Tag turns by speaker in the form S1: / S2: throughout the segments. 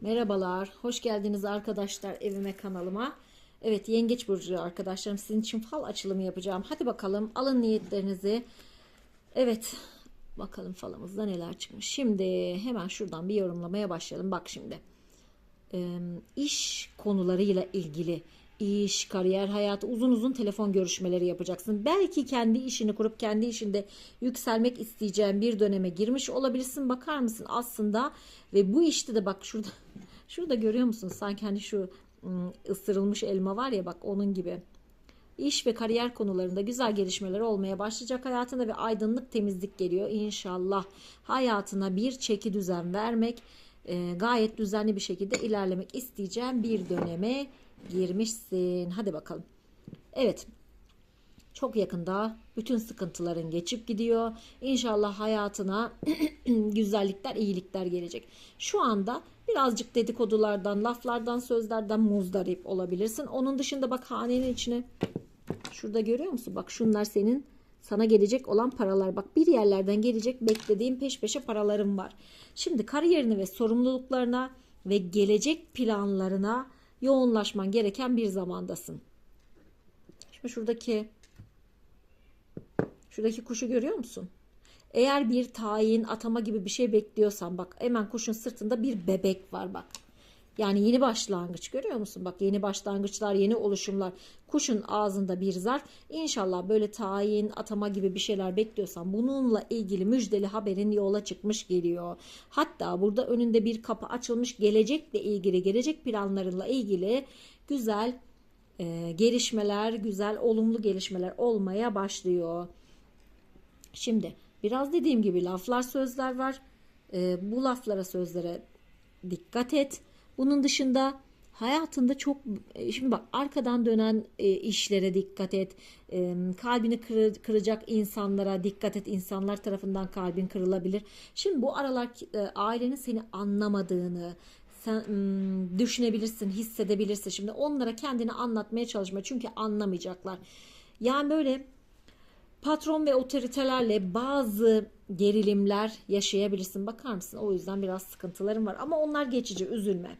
S1: Merhabalar, hoş geldiniz arkadaşlar evime kanalıma. Evet, Yengeç Burcu arkadaşlarım sizin için fal açılımı yapacağım. Hadi bakalım alın niyetlerinizi. Evet, bakalım falımızda neler çıkmış. Şimdi hemen şuradan bir yorumlamaya başlayalım. Bak şimdi, iş konularıyla ilgili iş, kariyer hayatı uzun uzun telefon görüşmeleri yapacaksın. Belki kendi işini kurup kendi işinde yükselmek isteyeceğin bir döneme girmiş olabilirsin. Bakar mısın aslında ve bu işte de bak şurada şurada görüyor musun? Sanki hani şu ısırılmış elma var ya bak onun gibi. İş ve kariyer konularında güzel gelişmeler olmaya başlayacak hayatında ve aydınlık temizlik geliyor inşallah. Hayatına bir çeki düzen vermek, gayet düzenli bir şekilde ilerlemek isteyeceğim bir döneme girmişsin. Hadi bakalım. Evet. Çok yakında bütün sıkıntıların geçip gidiyor. İnşallah hayatına güzellikler, iyilikler gelecek. Şu anda birazcık dedikodulardan, laflardan, sözlerden muzdarip olabilirsin. Onun dışında bak hanenin içine Şurada görüyor musun? Bak şunlar senin sana gelecek olan paralar. Bak bir yerlerden gelecek beklediğin peş peşe paralarım var. Şimdi kariyerini ve sorumluluklarına ve gelecek planlarına yoğunlaşman gereken bir zamandasın. Şimdi şuradaki şuradaki kuşu görüyor musun? Eğer bir tayin, atama gibi bir şey bekliyorsan bak hemen kuşun sırtında bir bebek var bak. Yani yeni başlangıç görüyor musun? Bak yeni başlangıçlar, yeni oluşumlar. Kuşun ağzında bir zarf. İnşallah böyle tayin, atama gibi bir şeyler bekliyorsan bununla ilgili müjdeli haberin yola çıkmış geliyor. Hatta burada önünde bir kapı açılmış gelecekle ilgili, gelecek planlarınla ilgili güzel e, gelişmeler, güzel olumlu gelişmeler olmaya başlıyor. Şimdi biraz dediğim gibi laflar sözler var. E, bu laflara sözlere dikkat et. Bunun dışında hayatında çok e, şimdi bak arkadan dönen e, işlere dikkat et. E, kalbini kırı- kıracak insanlara dikkat et. İnsanlar tarafından kalbin kırılabilir. Şimdi bu aralar e, ailenin seni anlamadığını sen düşünebilirsin, hissedebilirsin. Şimdi onlara kendini anlatmaya çalışma çünkü anlamayacaklar. Yani böyle patron ve otoritelerle bazı gerilimler yaşayabilirsin. Bakar mısın? O yüzden biraz sıkıntılarım var ama onlar geçici, üzülme.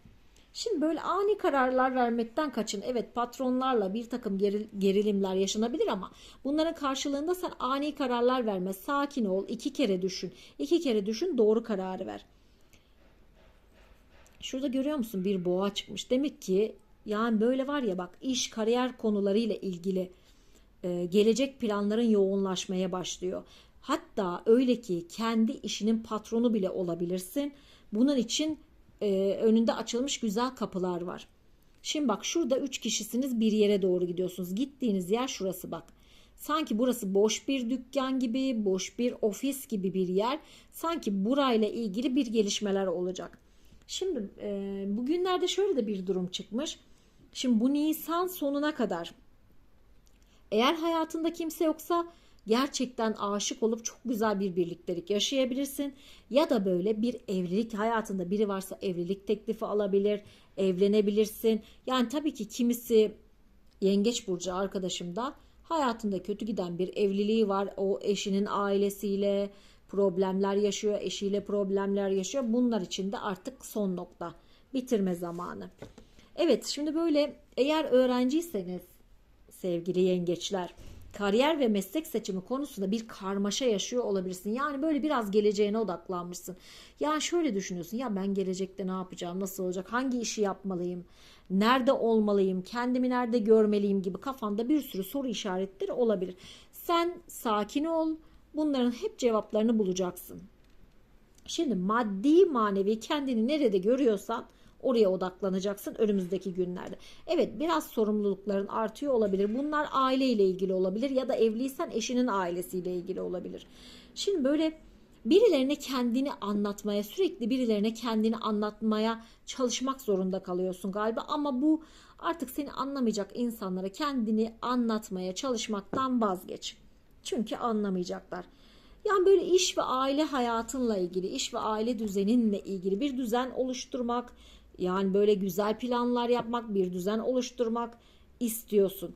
S1: Şimdi böyle ani kararlar vermekten kaçın. Evet patronlarla bir takım geril- gerilimler yaşanabilir ama bunların karşılığında sen ani kararlar verme. Sakin ol, iki kere düşün. İki kere düşün, doğru kararı ver. Şurada görüyor musun bir boğa çıkmış. Demek ki yani böyle var ya bak iş kariyer konularıyla ilgili e, gelecek planların yoğunlaşmaya başlıyor. Hatta öyle ki kendi işinin patronu bile olabilirsin. Bunun için e, önünde açılmış güzel kapılar var. Şimdi bak şurada üç kişisiniz bir yere doğru gidiyorsunuz. Gittiğiniz yer şurası bak. Sanki burası boş bir dükkan gibi, boş bir ofis gibi bir yer. Sanki burayla ilgili bir gelişmeler olacak. Şimdi e, bugünlerde şöyle de bir durum çıkmış. Şimdi bu Nisan sonuna kadar eğer hayatında kimse yoksa gerçekten aşık olup çok güzel bir birliktelik yaşayabilirsin. Ya da böyle bir evlilik hayatında biri varsa evlilik teklifi alabilir, evlenebilirsin. Yani tabii ki kimisi yengeç burcu arkadaşım da hayatında kötü giden bir evliliği var. O eşinin ailesiyle problemler yaşıyor, eşiyle problemler yaşıyor. Bunlar için de artık son nokta. Bitirme zamanı. Evet şimdi böyle eğer öğrenciyseniz sevgili yengeçler. Kariyer ve meslek seçimi konusunda bir karmaşa yaşıyor olabilirsin. Yani böyle biraz geleceğine odaklanmışsın. Yani şöyle düşünüyorsun ya ben gelecekte ne yapacağım, nasıl olacak, hangi işi yapmalıyım, nerede olmalıyım, kendimi nerede görmeliyim gibi kafanda bir sürü soru işaretleri olabilir. Sen sakin ol, bunların hep cevaplarını bulacaksın. Şimdi maddi manevi kendini nerede görüyorsan oraya odaklanacaksın önümüzdeki günlerde. Evet biraz sorumlulukların artıyor olabilir. Bunlar aileyle ilgili olabilir ya da evliysen eşinin ailesiyle ilgili olabilir. Şimdi böyle birilerine kendini anlatmaya sürekli birilerine kendini anlatmaya çalışmak zorunda kalıyorsun galiba ama bu artık seni anlamayacak insanlara kendini anlatmaya çalışmaktan vazgeç. Çünkü anlamayacaklar. Yani böyle iş ve aile hayatınla ilgili, iş ve aile düzeninle ilgili bir düzen oluşturmak, yani böyle güzel planlar yapmak, bir düzen oluşturmak istiyorsun.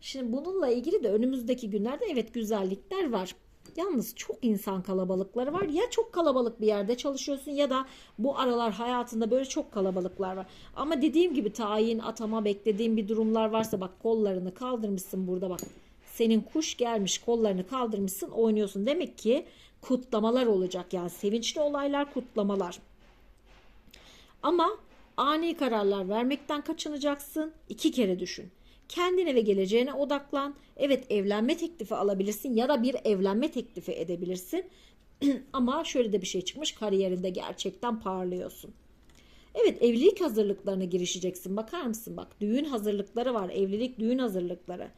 S1: Şimdi bununla ilgili de önümüzdeki günlerde evet güzellikler var. Yalnız çok insan kalabalıkları var. Ya çok kalabalık bir yerde çalışıyorsun ya da bu aralar hayatında böyle çok kalabalıklar var. Ama dediğim gibi tayin, atama beklediğin bir durumlar varsa bak kollarını kaldırmışsın burada bak. Senin kuş gelmiş kollarını kaldırmışsın oynuyorsun. Demek ki kutlamalar olacak yani sevinçli olaylar kutlamalar. Ama ani kararlar vermekten kaçınacaksın. İki kere düşün. Kendine ve geleceğine odaklan. Evet evlenme teklifi alabilirsin ya da bir evlenme teklifi edebilirsin. Ama şöyle de bir şey çıkmış kariyerinde gerçekten parlıyorsun. Evet evlilik hazırlıklarına girişeceksin. Bakar mısın bak düğün hazırlıkları var. Evlilik düğün hazırlıkları.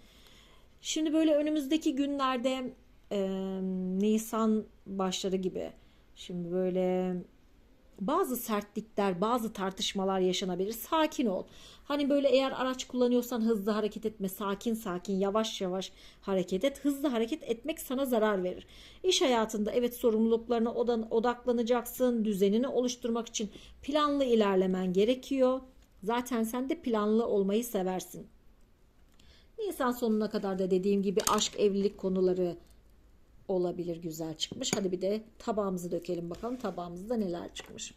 S1: Şimdi böyle önümüzdeki günlerde e, Nisan başları gibi şimdi böyle bazı sertlikler, bazı tartışmalar yaşanabilir. Sakin ol. Hani böyle eğer araç kullanıyorsan hızlı hareket etme. Sakin sakin, yavaş yavaş hareket et. Hızlı hareket etmek sana zarar verir. İş hayatında evet sorumluluklarına odaklanacaksın. Düzenini oluşturmak için planlı ilerlemen gerekiyor. Zaten sen de planlı olmayı seversin. Nisan sonuna kadar da dediğim gibi aşk, evlilik konuları olabilir güzel çıkmış. Hadi bir de tabağımızı dökelim bakalım tabağımızda neler çıkmış.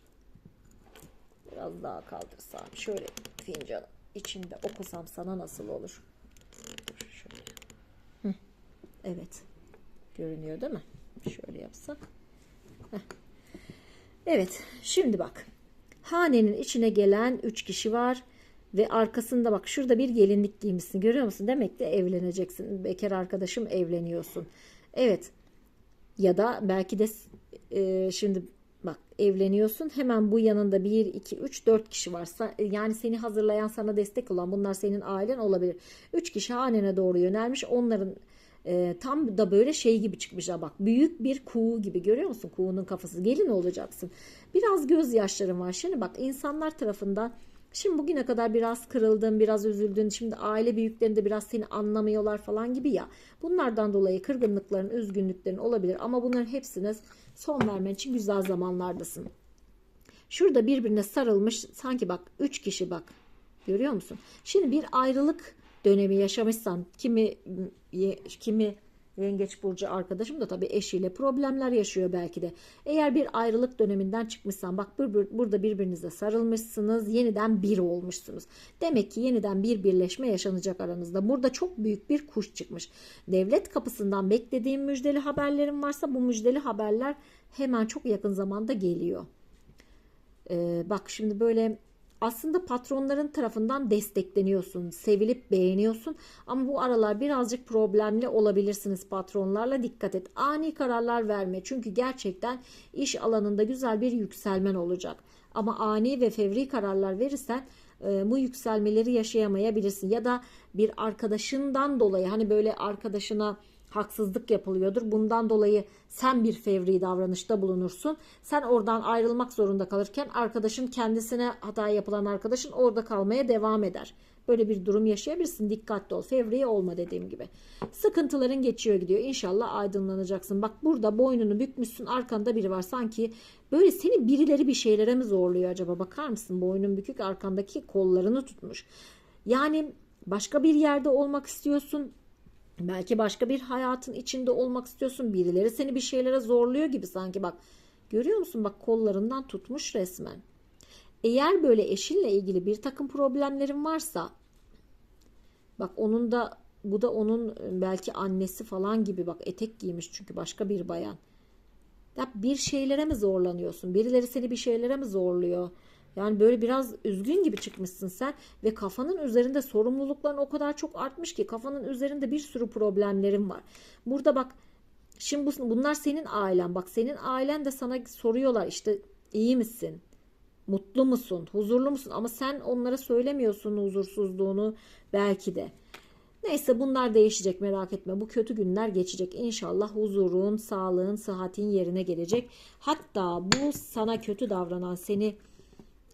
S1: Biraz daha kaldırsam şöyle fincanın içinde okusam sana nasıl olur? Şöyle. Hı. Evet. Görünüyor değil mi? Şöyle yapsak. Heh. Evet. Şimdi bak. Hanenin içine gelen 3 kişi var ve arkasında bak şurada bir gelinlik giymişsin görüyor musun? Demek de evleneceksin. Bekar arkadaşım evleniyorsun. Evet. Ya da belki de e, şimdi bak evleniyorsun hemen bu yanında 1, 2, 3, 4 kişi varsa yani seni hazırlayan sana destek olan bunlar senin ailen olabilir. 3 kişi hanene doğru yönelmiş onların e, tam da böyle şey gibi çıkmış bak büyük bir kuğu gibi görüyor musun kuğunun kafası gelin olacaksın. Biraz gözyaşlarım var şimdi bak insanlar tarafından Şimdi bugüne kadar biraz kırıldın, biraz üzüldün. Şimdi aile büyüklerinde biraz seni anlamıyorlar falan gibi ya. Bunlardan dolayı kırgınlıkların, üzgünlüklerin olabilir ama bunların hepsine son vermen için güzel zamanlardasın. Şurada birbirine sarılmış sanki bak üç kişi bak. Görüyor musun? Şimdi bir ayrılık dönemi yaşamışsan kimi kimi Yengeç burcu arkadaşım da tabii eşiyle problemler yaşıyor belki de. Eğer bir ayrılık döneminden çıkmışsan bak burada birbirinize sarılmışsınız. Yeniden bir olmuşsunuz. Demek ki yeniden bir birleşme yaşanacak aranızda. Burada çok büyük bir kuş çıkmış. Devlet kapısından beklediğim müjdeli haberlerim varsa bu müjdeli haberler hemen çok yakın zamanda geliyor. Ee, bak şimdi böyle aslında patronların tarafından destekleniyorsun, sevilip beğeniyorsun ama bu aralar birazcık problemli olabilirsiniz patronlarla dikkat et. Ani kararlar verme çünkü gerçekten iş alanında güzel bir yükselmen olacak. Ama ani ve fevri kararlar verirsen e, bu yükselmeleri yaşayamayabilirsin ya da bir arkadaşından dolayı hani böyle arkadaşına haksızlık yapılıyordur. Bundan dolayı sen bir fevri davranışta bulunursun. Sen oradan ayrılmak zorunda kalırken arkadaşın kendisine hata yapılan arkadaşın orada kalmaya devam eder. Böyle bir durum yaşayabilirsin. Dikkatli ol. Fevri olma dediğim gibi. Sıkıntıların geçiyor gidiyor. İnşallah aydınlanacaksın. Bak burada boynunu bükmüşsün. Arkanda biri var. Sanki böyle seni birileri bir şeylere mi zorluyor acaba? Bakar mısın? Boynun bükük arkandaki kollarını tutmuş. Yani başka bir yerde olmak istiyorsun Belki başka bir hayatın içinde olmak istiyorsun. Birileri seni bir şeylere zorluyor gibi sanki bak. Görüyor musun? Bak kollarından tutmuş resmen. Eğer böyle eşinle ilgili bir takım problemlerin varsa bak onun da bu da onun belki annesi falan gibi bak etek giymiş çünkü başka bir bayan. Ya bir şeylere mi zorlanıyorsun? Birileri seni bir şeylere mi zorluyor? Yani böyle biraz üzgün gibi çıkmışsın sen ve kafanın üzerinde sorumlulukların o kadar çok artmış ki kafanın üzerinde bir sürü problemlerin var. Burada bak şimdi bunlar senin ailen. Bak senin ailen de sana soruyorlar işte iyi misin? Mutlu musun? Huzurlu musun? Ama sen onlara söylemiyorsun huzursuzluğunu belki de. Neyse bunlar değişecek merak etme. Bu kötü günler geçecek. İnşallah huzurun, sağlığın, sıhhatin yerine gelecek. Hatta bu sana kötü davranan, seni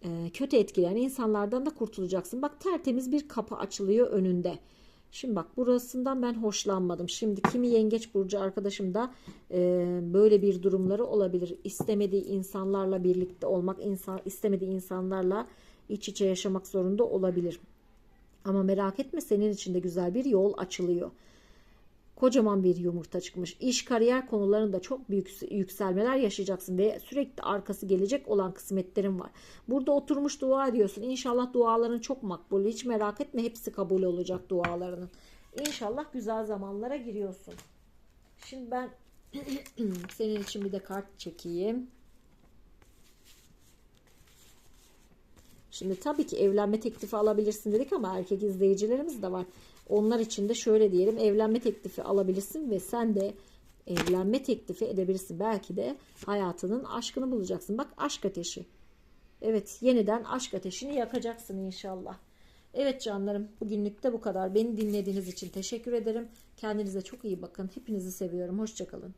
S1: e, kötü etkileyen insanlardan da kurtulacaksın. Bak tertemiz bir kapı açılıyor önünde. Şimdi bak burasından ben hoşlanmadım. Şimdi kimi yengeç burcu arkadaşım da e, böyle bir durumları olabilir. İstemediği insanlarla birlikte olmak, insan istemediği insanlarla iç içe yaşamak zorunda olabilir. Ama merak etme senin için de güzel bir yol açılıyor. Kocaman bir yumurta çıkmış. İş kariyer konularında çok büyük yükselmeler yaşayacaksın ve sürekli arkası gelecek olan kısmetlerin var. Burada oturmuş dua ediyorsun. İnşallah duaların çok makbul. Hiç merak etme hepsi kabul olacak dualarının. İnşallah güzel zamanlara giriyorsun. Şimdi ben senin için bir de kart çekeyim. Şimdi tabii ki evlenme teklifi alabilirsin dedik ama erkek izleyicilerimiz de var. Onlar için de şöyle diyelim evlenme teklifi alabilirsin ve sen de evlenme teklifi edebilirsin. Belki de hayatının aşkını bulacaksın. Bak aşk ateşi. Evet yeniden aşk ateşini yakacaksın inşallah. Evet canlarım bugünlük de bu kadar. Beni dinlediğiniz için teşekkür ederim. Kendinize çok iyi bakın. Hepinizi seviyorum. Hoşçakalın.